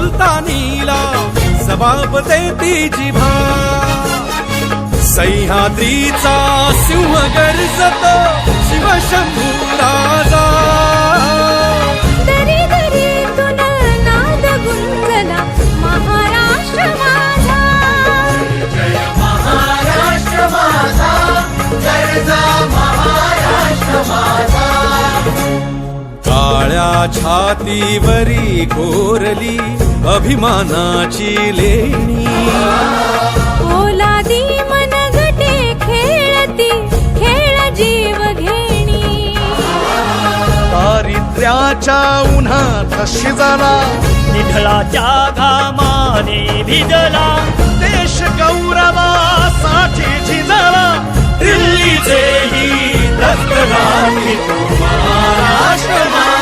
सुलतानीला जबाब देती जिभा. सह्याद्रीचा सिंह गर्जतो शिवशंभू राजा. दरी दरीतून नाद गुंजला महाराष्ट्र माझा. काळ्या छातीवरी कोरली अभिमानाची लेणी. ओलादी मनगटे खेळती खेळ जीव घेणी. दारिद्र्याच्या उन्हात शिजला निधळाच्या घामाने भिजला. देश गौरवासाठी झिजला दिल्लीचे ही